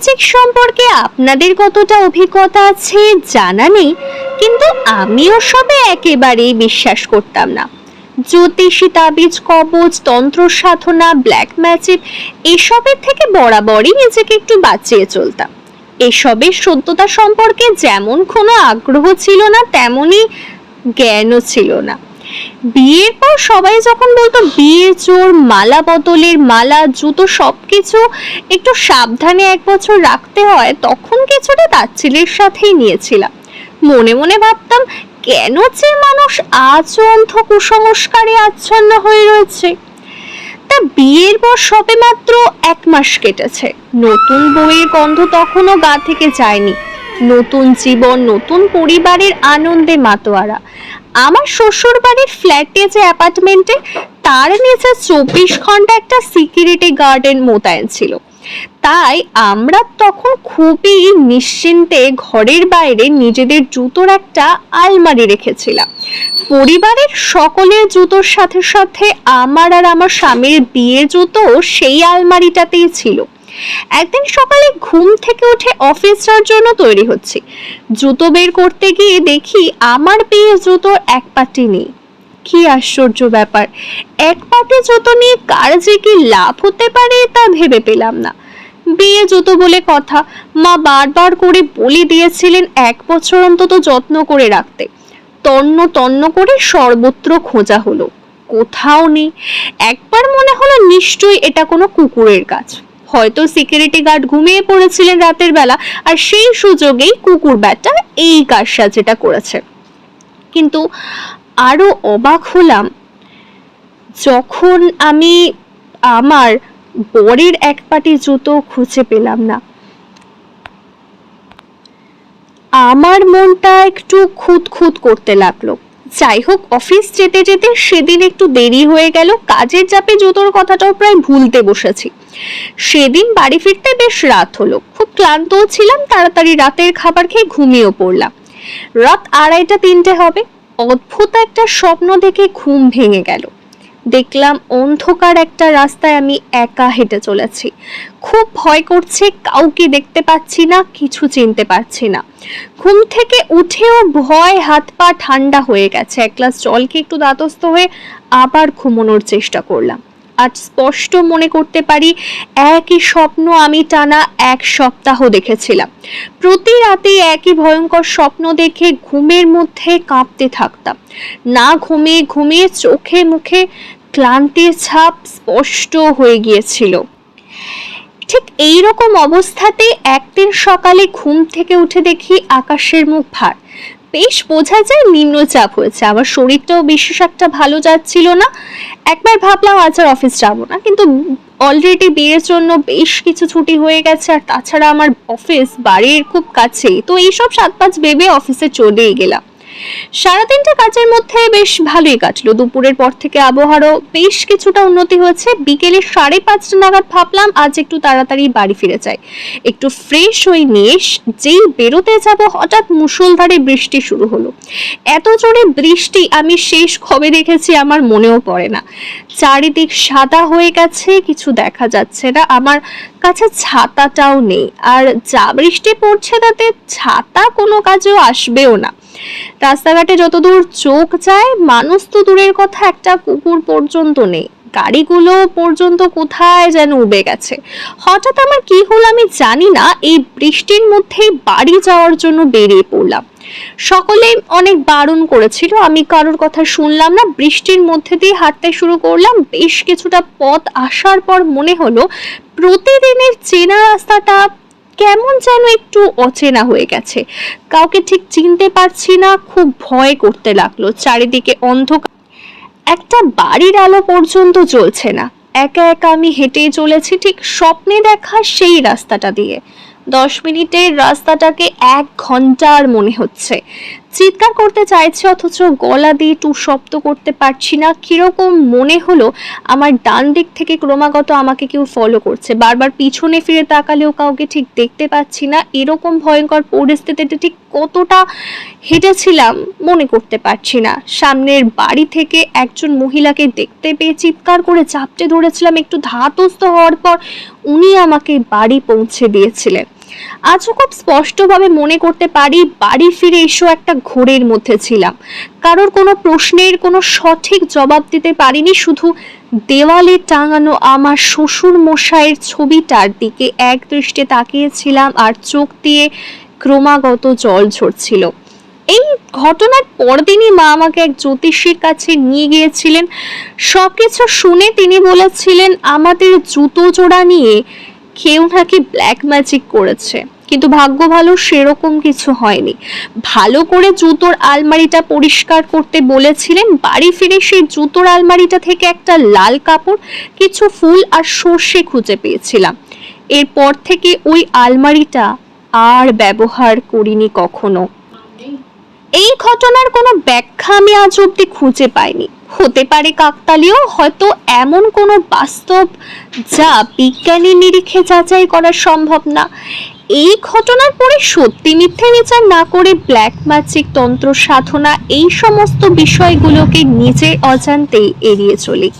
Magic সম্পর্কে আপনাদের কতটা অভিজ্ঞতা আছে জানা নেই, কিন্তু আমিও সবে একেবারেই বিশ্বাস করতাম না। জ্যোতিষী তাবিজ কবচ তন্ত্র সাধনা ব্ল্যাক ম্যাজিক এসবের থেকে বরাবরই নিজেকে একটু বাঁচিয়ে চলতাম। এসবের সত্যতা সম্পর্কে যেমন কোনো আগ্রহ ছিল না, তেমনই জ্ঞানও ছিল না। বিয়ের পর সবাই যখন বলতো বিয়ে চোর, মালা বদলের মালা, জুতো সবকিছু একটু সাবধানে এক বছর রাখতে হয়, তখন কিছুটা তাচ্ছিলের সাথেই নিয়েছিলাম। মনে মনে ভাবতাম, কেন যে মানুষ আজও অন্ধ কুসংস্কারে আচ্ছন্ন হয়ে রয়েছে। তা বিয়ের পর সবে মাত্র এক মাস কেটেছে। নতুন বইয়ের গন্ধ তখনও গা থেকে যায়নি। নতুন জীবন, নতুন পরিবারের আনন্দে মাতোয়ারা। আমার শ্বশুর বাড়ির ফ্ল্যাটে যে অ্যাপার্টমেন্টে তার নিচে চব্বিশ ঘণ্টা একটা সিকিউরিটি গার্ডেন মোতায়েন ছিল। তাই আমরা তখন খুবই নিশ্চিন্তে ঘরের বাইরে নিজেদের জুতোর একটা আলমারি রেখেছিলাম। পরিবারের সকলের জুতোর সাথে সাথে আমার আর আমার স্বামীর বিয়ে জুতো সেই আলমারিটাতেই ছিল। একদিন সকালে ঘুম থেকে উঠে অফিস যাওয়ার জন্য তৈরি হচ্ছি। জুতো বের করতে গিয়ে দেখি আমার বিয়ের জুতোর এক পাটি নেই। কি আশ্চর্য ব্যাপার, এক পাটি জুতো নিয়ে কার যে কি লাভ হতে পারে তা ভেবে পেলাম না। বিয়ে জুতো বলে কথা মা বারবার করে বলে দিয়েছিলেন এক বছর অন্তত যত্ন করে রাখতে। তন্ন তন্ন করে সর্বত্র খোঁজা হলো। কোথাও নেই। একবার মনে হলো নিশ্চয়ই এটা কোনো কুকুরের কাজ হয়তো সিকিউরিটি গার্ড ঘুমিয়ে পড়েছিলেন রাতের বেলা, আর সেই সুযোগেই কুকুর ব্যাটা এই কারসাজিটা করেছে। কিন্তু আরও অবাক হলাম, যখন আমি আমার বরের এক পাটি জুতো খুঁজে পেলাম না, আমার মনটা একটু খুঁত খুঁত করতে লাগল। যাই হোক অফিস যেতে যেতে সেদিন একটু দেরি হয়ে গেল। কাজের চাপে জুতোর কথাটাও প্রায় ভুলতে বসেছি। সেদিন বাড়ি ফিরতে বেশ রাত হলো। খুব ক্লান্তও ছিলাম, তাড়াতাড়ি রাতের খাবার খেয়ে ঘুমিয়েও পড়লাম। রাত আড়াইটা তিনটে হবে। অদ্ভুত একটা স্বপ্ন দেখে ঘুম ভেঙে গেল। দেখলাম অন্ধকার একটা রাস্তায় আমি একা হেঁটে চলেছি। খুব ভয় করছে, কাউকে দেখতে পাচ্ছি না, কিছু চিনতে পারছি না। ঘুম থেকে উঠেও ভয়, হাত পা ঠান্ডা হয়ে গেছে। এক গ্লাস জলকে একটু দাতস্থ হয়ে আবার ঘুমানোর চেষ্টা করলাম। আজ স্পষ্ট মনে করতে পারি, একই স্বপ্ন আমি টানা এক সপ্তাহ দেখেছিলাম। প্রতি রাতে একই ভয়ঙ্কর স্বপ্ন দেখে ঘুমের মধ্যে কাঁপতে থাকতাম। না ঘুমিয়ে ঘুমিয়ে চোখে মুখে ক্লান্তির ছাপ স্পষ্ট হয়ে গিয়েছিল। ঠিক এই রকম অবস্থাতে একদিন সকালে ঘুম থেকে উঠে দেখি আকাশের মুখ ভার। বেশ বোঝা যায় নিম্নচাপ হয়েছে, আমার শরীরটাও বিশেষ একটা ভালো যাচ্ছিল না। একবার ভাবলাম, আজ আর অফিস যাব না। কিন্তু অলরেডি বিয়ের জন্য বেশ কিছু ছুটি হয়ে গেছে, আর তাছাড়া আমার অফিস, বাড়ির খুব কাছেই। তো এইসব সাত পাঁচ ভেবে অফিসে চলেই গেলাম। সারাদিনটা কাজের মধ্যে বেশ ভালোই কাটলো। দুপুরের পর থেকে আবহাওয়ারও বেশ কিছুটা উন্নতি হয়েছে। বিকেলে সাড়ে পাঁচটা নাগাদ ভাবলাম আজ একটু তাড়াতাড়ি বাড়ি ফিরে যাই। একটু ফ্রেশ হয়ে নিয়ে যেই বেরোতে যাব, হঠাৎ মুষলধারে বৃষ্টি শুরু হলো। এত জোরে বৃষ্টি আমি শেষ কবে দেখেছি, আমার মনেও পড়ে না। চারিদিক সাদা হয়ে গেছে, কিছু দেখা যাচ্ছে না। আমার কাছে ছাতাটাও নেই। আর যা বৃষ্টি পড়ছে তাতে ছাতা কোনো কাজেও আসবেও না। রাস্তাঘাটে যতদূর চোখ যায়, মানুষ তো দূরের কথা একটা কুকুর পর্যন্ত নেই। গাড়িগুলো পর্যন্ত কোথায় যেন উবে গেছে। হঠাৎ আমার কি হলো আমি জানি না, এই বৃষ্টির মধ্যেই বাড়ি যাওয়ার জন্য বেরিয়ে পড়লাম। সকলে অনেক বারণ করেছিল, আমি কারোর কথা শুনলাম না, বৃষ্টির মধ্যে দিয়ে হাঁটতে শুরু করলাম। বেশ কিছুটা পথ আসার পর মনে হলো, প্রতিদিনের চেনা রাস্তাটা কেমন যেন একটু অচেনা হয়ে গেছে। কাউকে ঠিক চিনতে পারছি না, খুব ভয় করতে লাগল। চারিদিকে অন্ধকার। একটা বাড়ির আলো পর্যন্ত চলছে না। একা একা আমি হেঁটেই চলেছি ঠিক স্বপ্নে দেখা সেই রাস্তাটা দিয়ে। দশ মিনিটের রাস্তাটাকে এক ঘণ্টার মনে হচ্ছে। চিৎকার করতে চাইছে, অথচ গলা দিয়ে টু শব্দ করতে পারছি না। কীরকম মনে হলো, আমার ডান দিক থেকে ক্রমাগত আমাকে কেউ ফলো করছে। বারবার পিছনে ফিরে তাকালেও কাউকে ঠিক দেখতে পাচ্ছি না। এরকম ভয়ঙ্কর পরিস্থিতিতে ঠিক কতটা হেঁটেছিলাম, মনে করতে পারছি না। সামনের বাড়ি থেকে একজন মহিলাকে দেখতে পেয়ে চিৎকার করে চাপটে ধরেছিলাম। একটু ধাতস্থ হওয়ার পর উনি আমাকে বাড়ি পৌঁছে দিয়েছিলেন। আজও খুব স্পষ্টভাবে মনে করতে পারি বাড়ি ফিরে এসেও একটা ঘোরের মধ্যে ছিলাম। কারোর কোনো প্রশ্নের কোনো সঠিক জবাব দিতে পারিনি, শুধু দেওয়ালে টাঙানো আমার শ্বশুর মশাইয়ের ছবিটার দিকে এক দৃষ্টে তাকিয়েছিলাম আর চোখ দিয়ে ক্রমাগত জল ঝরছিল। এই ঘটনার পরদিনই মা আমাকে এক জ্যোতিষীর কাছে নিয়ে গিয়েছিলেন। সব কিছু শুনে তিনি বলেছিলেন, আমাদের জুতো জোড়া নিয়ে কেউ নাকি ব্ল্যাক ম্যাজিক করেছে, কিন্তু ভাগ্য ভালো সেরকম কিছু হয়নি। ভালো করে জুতোর আলমারিটা পরিষ্কার করতে বলেছিলেন, বাড়ি ফিরে সেই জুতোর আলমারিটা থেকে একটা লাল কাপড়, কিছু ফুল আর সর্ষে খুঁজে পেয়েছিলাম। এরপর থেকে ওই আলমারিটা আর ব্যবহার করিনি কখনো। এই ঘটনার কোনো ব্যাখ্যা আমি আজ অব্দি খুঁজে পাইনি। হতে পারে কাকতালীয়, হয়তো এমন কোনো বাস্তব যা বিজ্ঞানী নিরিখে যাচাই করা সম্ভব না। এই ঘটনার পরে সত্যি মিথ্যে বিচার না করে ব্ল্যাক ম্যাজিক তন্ত্র সাধনা এই সমস্ত বিষয়গুলোকে নিজে অজান্তেই এড়িয়ে চলি।